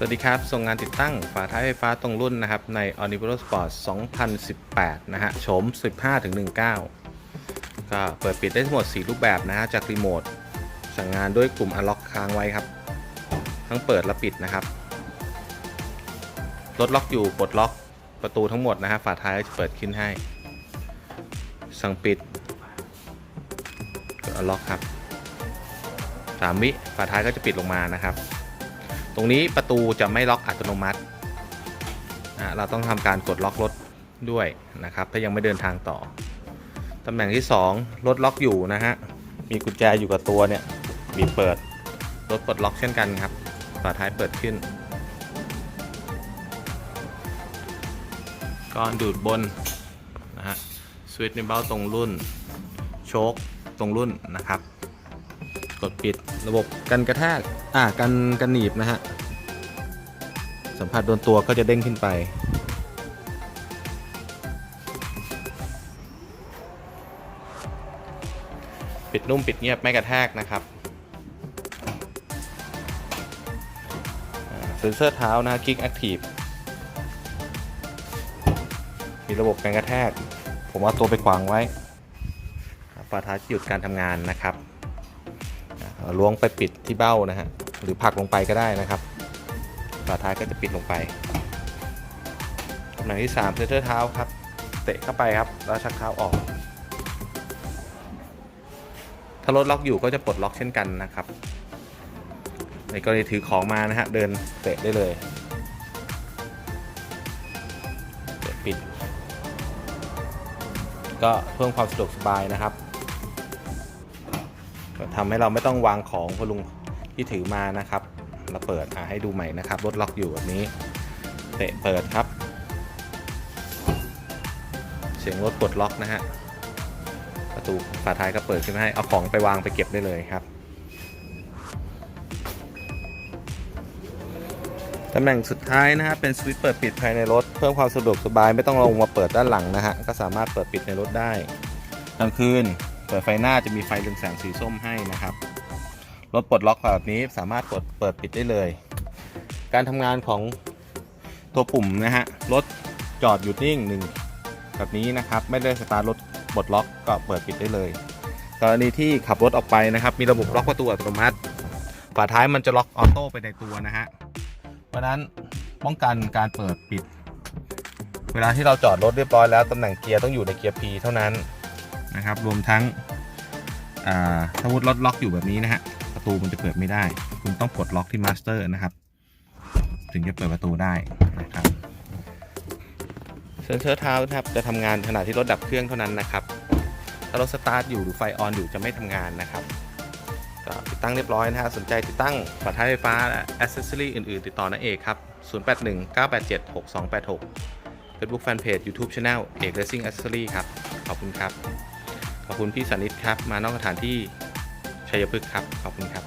สวัสดีครับ ส่งงานติดตั้งฝาท้ายไฟฟ้าตรงรุ่นนะครับ ใน o n i v e r Sport 2018 นะฮะ โฉม 15-19 ก็เปิดปิดได้ทั้งหมด 4 รูปแบบนะฮะ จากรีโมท สั่งงานด้วยกลุ่ม Unlock ค้างไว้ครับ ทั้งเปิดและปิดนะครับรถล็อกอยู่ปลดล็อกประตูทั้งหมดนะฮะ ฝาท้ายจะเปิดขึ้นให้ สั่งปิดกด Unlock ครับ 3 วิ ฝาท้ายก็จะปิดลงมานะครับ ตรงนี้ประตูจะไม่ล็อกอัตโนมัตินะเราต้องทำการกดล็อกรถด้วยนะครับ ถ้ายังไม่เดินทางต่อตำแหน่งที่ 2 รถล็อกอยู่นะฮะ มีกุญแจอยู่กับตัวเนี่ยบีบเปิด รถปลดล็อกเช่นกันครับฝาท้ายเปิดขึ้นก้อนดูดบนนะฮะสวิตช์ในเบ้าตรงรุ่น โชคตรงรุ่นนะครับ กดปิดระบบกันกระแทกอ่ากันกันหนีบนะฮะ สัมผัสโดนตัวก็จะเด้งขึ้นไป ปิดนุ่มปิดเงียบไม่กระแทกนะครับเซ็นเซอร์เท้านะคลิกแอคทีฟมีระบบการกระแทก ผมเอาตัวไปขวางไว้ฝาท้ายหยุดการทำงานนะครับ ล้วงไปปิดที่เบ้านะฮะหรือผลักลงไปก็ได้นะครับฝาท้ายก็จะปิดลงไปตำแหน่งที่3เซนเตอร์เท้าครับ เตะเข้าไปครับแล้วชักเท้าออก ถ้ารถล็อกอยู่ก็จะปลดล็อกเช่นกันนะครับ ในกรณีถือของมานะฮะเดินเตะได้เลยปิด ก็เพิ่มความสะดวกสบายนะครับ ทำให้เราไม่ต้องวางของพลุงที่ถือมานะครับ เราเปิดให้ดูใหม่นะครับรถล็อกอยู่แบบนี้ เตะเปิดครับ เสียงรถปลดล็อกนะฮะ ประตูฝาท้ายก็เปิดขึ้นมาให้เอาของไปวางไปเก็บได้เลยครับตำแหน่งสุดท้ายนะฮะเป็นสวิตช์เปิดปิดภายในรถ เพิ่มความสะดวกสบายไม่ต้องลงมาเปิดด้านหลังนะฮะก็สามารถเปิดปิดในรถได้กลางคืน เปิดไฟหน้าจะมีไฟเรืองแสงสีส้มให้นะครับ รถปลดล็อกแบบนี้สามารถกดเปิดปิดได้เลย การทำงานของตัวปุ่มนะฮะ รถจอดหยุดนิ่งหนึ่งแบบนี้นะครับ ไม่ได้สตาร์ทรถปลดล็อกก็เปิดปิดได้เลย กรณีที่ขับรถออกไปนะครับ มีระบบล็อกประตูอัตโนมัติ ฝาท้ายมันจะล็อกออโต้ไปในตัวนะฮะ เพราะฉะนั้นป้องกันการเปิดปิด เวลาที่เราจอดรถเรียบร้อยแล้วตำแหน่งเกียร์ต้องอยู่ในเกียร์ P เท่านั้น นะครับ รวมทั้งถ้าวุดรถล็อกอยู่แบบนี้นะฮะประตูมันจะเปิดไม่ได้ คุณต้องปลดล็อกที่มาสเตอร์นะครับ ถึงจะเปิดประตูได้นะครับเซนเซอร์เท้านะครับจะทำงานขณะที่รถดับเครื่องเท่านั้นนะครับถ้ารถสตาร์ทอยู่หรือไฟออนอยู่จะไม่ทำงานนะครับติดตั้งเรียบร้อยนะฮะสนใจติดตั้งฝาท้ายไฟฟ้าและอ c เซสซอรี่อื่น ๆ ติดต่อนาเอกครับ 0819876286 Facebook Fanpage YouTube Channel เอก Racing Accessory ครับ ขอบคุณครับ ขอบคุณพี่สันิตครับ มานอกสถานที่ชัยพฤกษ์ครับ ขอบคุณครับ